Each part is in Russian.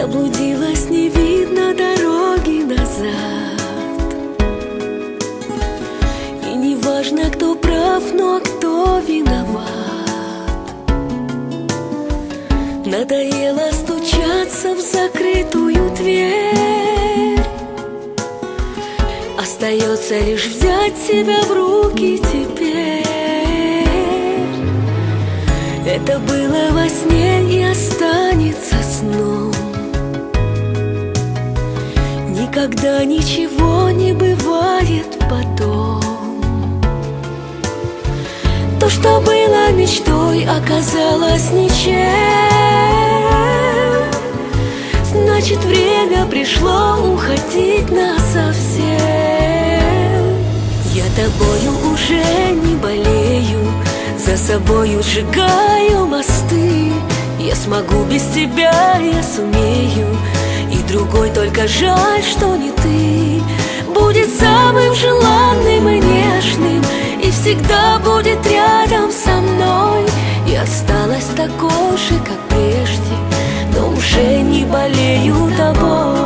Заблудилась, не видно дороги назад. И не важно, кто прав, но а кто виноват. Надоело стучаться в закрытую дверь. Остается лишь взять себя в руки теперь. Это было во сне и останется. То, что было мечтой, оказалось ничем. Значит, время пришло уходить нас совсем Я тобою уже не болею За собою сжигаю мосты. Я смогу без тебя, я сумею И другой только жаль, что не ты. Будет самым желанным и нежным всегда будет рядом со мной. И осталась такой же, как прежде Но уже не болею тобой.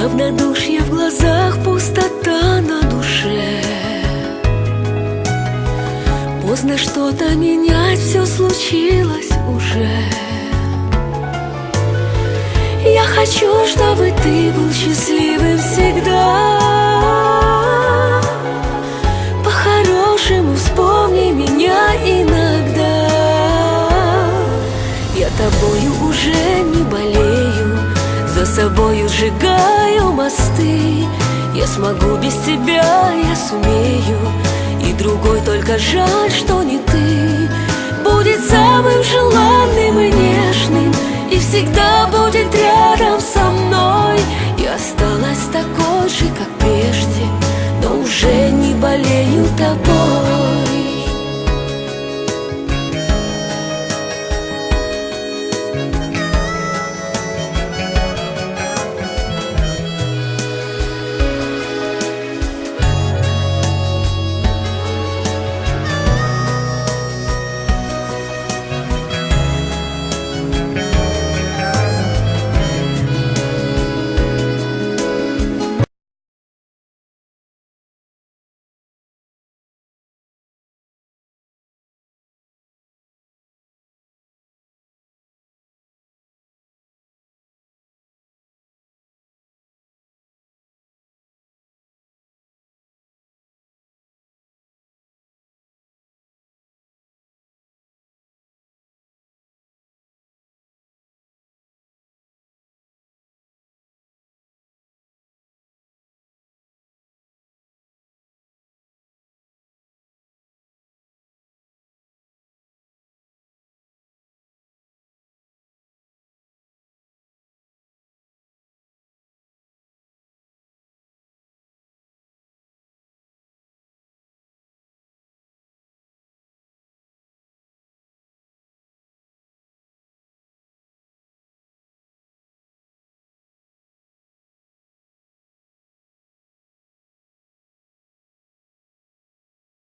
Равнодушие в глазах, пустота на душе. Поздно что-то менять, все случилось уже Я хочу, чтобы ты был счастливым всегда. По-хорошему вспомни меня иногда. Я тобою уже не болею За собою сжигаю мосты. Я смогу без тебя, я сумею. И другой только жаль, что не ты такой же, как прежде Но уже не болею тобой